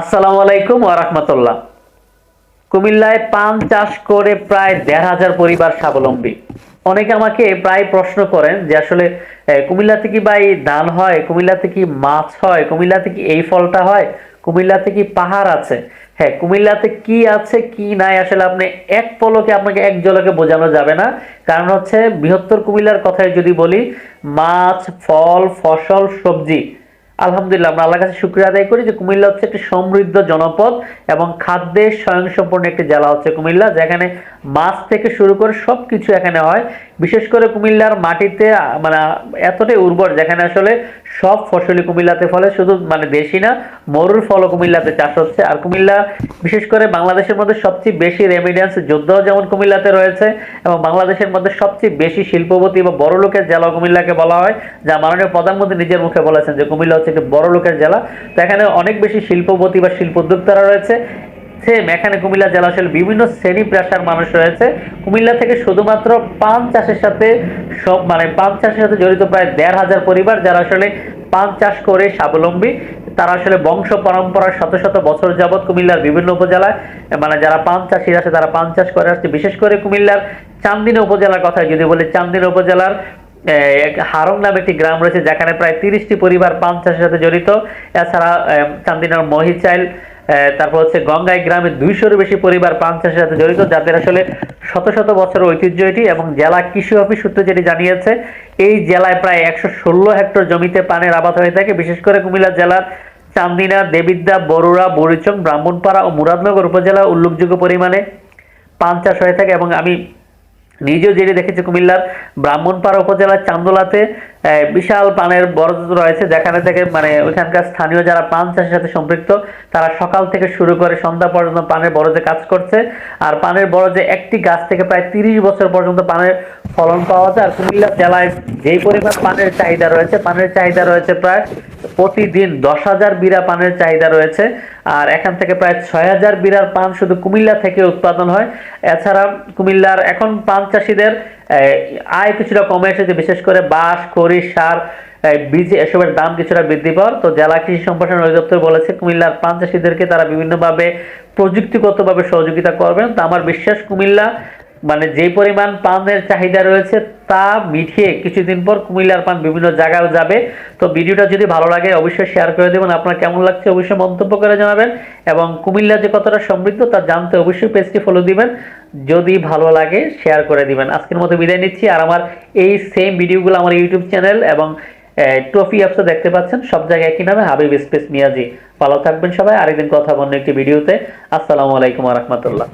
আসসালামু আলাইকুম ওরহমতুল্লাহ কুমিল্লায় পান চাষ করে প্রায় দেড় হাজার পরিবার স্বাবলম্বী। অনেকে আমাকে প্রায় প্রশ্ন করেন যে আসলে কুমিল্লাতে কি ভাই ধান হয়? কুমিল্লাতে কি মাছ হয়? কুমিল্লাতে কি এই ফলটা হয়? কুমিল্লাতে কি পাহাড় আছে? হ্যাঁ কুমিল্লাতে কি আছে, কি নাই আসলে আপনি এক পলকে আপনাকে এক জলকে বোঝানো যাবে না। কারণ হচ্ছে বৃহত্তর কুমিল্লার কথায় যদি বলি, মাছ, ফল, ফসল, সবজি আলহামদুলিল্লাহ, আমরা আল্লাহর কাছে শুক্রিয়া আদায় করি যে কুমিল্লা হচ্ছে একটি সমৃদ্ধ জনপদ এবং খাদ্যে স্বয়ংসম্পূর্ণ একটি জেলা হচ্ছে কুমিল্লা, যেখানে মাছ থেকে শুরু করে সব কিছু এখানে হয়। বিশেষ করে কুমিল্লার মাটিতে মানে এতটাই উর্বর, যেখানে আসলে সব ফসলই কুমিল্লাতে ফলে, শুধু মানে দেশি না, মরুর ফলও কুমিল্লাতে চাষ হচ্ছে। আর কুমিল্লা, বিশেষ করে বাংলাদেশের মধ্যে সবচেয়ে বেশি রেমিডেন্স যোদ্ধাও যেমন কুমিল্লাতে রয়েছে, এবং বাংলাদেশের মধ্যে সবচেয়ে বেশি শিল্পপতি বা বড় লোকের জেলা কুমিল্লাকে বলা হয়, যা মাননীয় প্রধানমন্ত্রী নিজের মুখে বলেছেন যে কুমিল্লা হচ্ছে একটি বড় লোকের জেলা। তো এখানে অনেক বেশি শিল্পপতি বা শিল্প উদ্যোক্তারা রয়েছে। সেম এখানে কুমিল্লা জেলা আসলে বিভিন্ন শ্রেণি পেশার মানুষ রয়েছে। কুমিল্লা থেকে শুধুমাত্র পান চাষের সাথে সব মানে পান চাষের সাথে জড়িত প্রায় দেড় হাজার পরিবার যারা আসলে পান চাষ করে স্বাবলম্বী। তারা আসলে বংশ পরম্পরার শত শত বছর যাবৎ কুমিল্লার বিভিন্ন উপজেলায় মানে যারা পান চাষিরা আছে তারা পান চাষ করে আসছে। বিশেষ করে কুমিল্লার চান্দিনা উপজেলার কথা যদি বলি, চান্দিনা উপজেলার হারং নামে একটি গ্রাম রয়েছে যেখানে প্রায় তিরিশটি পরিবার পান চাষের সাথে জড়িত। এছাড়া চান্দিনার মহিচাইল তারপর হচ্ছে গঙ্গাই গ্রামে দুইশোরও বেশি পরিবার পান চাষের সাথে জড়িত, যাদের আসলে শত শত বছরের ঐতিহ্য এটি এবং জেলা কৃষি অফিস সূত্রে যেটি জানিয়েছে, এই জেলায় প্রায় একশো ষোলো হেক্টর জমিতে পানের আবাদ হয়ে থাকে। বিশেষ করে কুমিল্লা জেলার চান্দিনা, দেবিদ্যা, বরুড়া, বরিচং, ব্রাহ্মণপাড়া ও মুরাদনগর উপজেলা উল্লেখযোগ্য পরিমাণে পান চাষ হয়ে থাকে এবং আমি নিজেও যেটি দেখেছে কুমিল্লার ব্রাহ্মণপাড়া উপজেলার চান্দোলাতে। বিশাল পানের বরজ রয়েছে। যেখানে থেকে মানে ওইখানকার স্থানীয় যারা পান চাষের সাথে সম্পৃক্ত, তারা সকাল থেকে শুরু করে সন্ধ্যা পর্যন্ত পানের বরজে কাজ করছে। আর পানের বরজে একটি গাছ থেকে প্রায় তিরিশ বছর পর্যন্ত পানের ফলন পাওয়া যায়। আর কুমিল্লা জেলায় যেই পরিমাণ পানের চাহিদা রয়েছে, পানের চাহিদা রয়েছে প্রায় প্রতিদিন দশ হাজার বিরা পানের চাহিদা রয়েছে। আর এখান থেকে প্রায় ছয় হাজার বিরার পান শুধু কুমিল্লা থেকে উৎপাদন হয়। এছাড়া কুমিল্লার এখন পান চাষিদের আয় কিছুটা কমে এসেছে, বিশেষ করে বাঁশ, খড়ি, সার বীজ, এসবের দাম কিছুটা বৃদ্ধি পাওয়ার। তো জেলা কৃষি সম্প্রসারণ অধিদপ্তর বলেছে, কুমিল্লার পান চাষিদেরকে তারা বিভিন্নভাবে প্রযুক্তিগতভাবে সহযোগিতা করবেন। তো আমার বিশ্বাস, কুমিল্লা মানে যে পরিমাণ পানের চাহিদা রয়েছে তা মিটিয়ে কিছুদিন পর কুমিল্লার পান বিভিন্ন জায়গায় যাবে। তো ভিডিওটা যদি ভালো লাগে অবশ্যই শেয়ার করে দেবেন। আপনার কেমন লাগছে অবশ্যই মন্তব্য করে জানাবেন। এবং কুমিল্লা যে কতটা সমৃদ্ধ তা জানতে অবশ্যই পেজটি ফলো দিবেন। যদি ভালো লাগে শেয়ার করে দিবেন। আজকের মতো বিদায় নিচ্ছি। আর আমার এই সেম ভিডিওগুলো আমার ইউটিউব চ্যানেল এবং ট্রফি অ্যাপসে দেখতে পাচ্ছেন। সব জায়গায় একই নামে হাবিব স্পেস মিয়াজি ভালো থাকবেন সবাই। আরেকদিন কথা বন্য একটি ভিডিওতে। আসসালামু আলাইকুম রহমতুল্লাহ।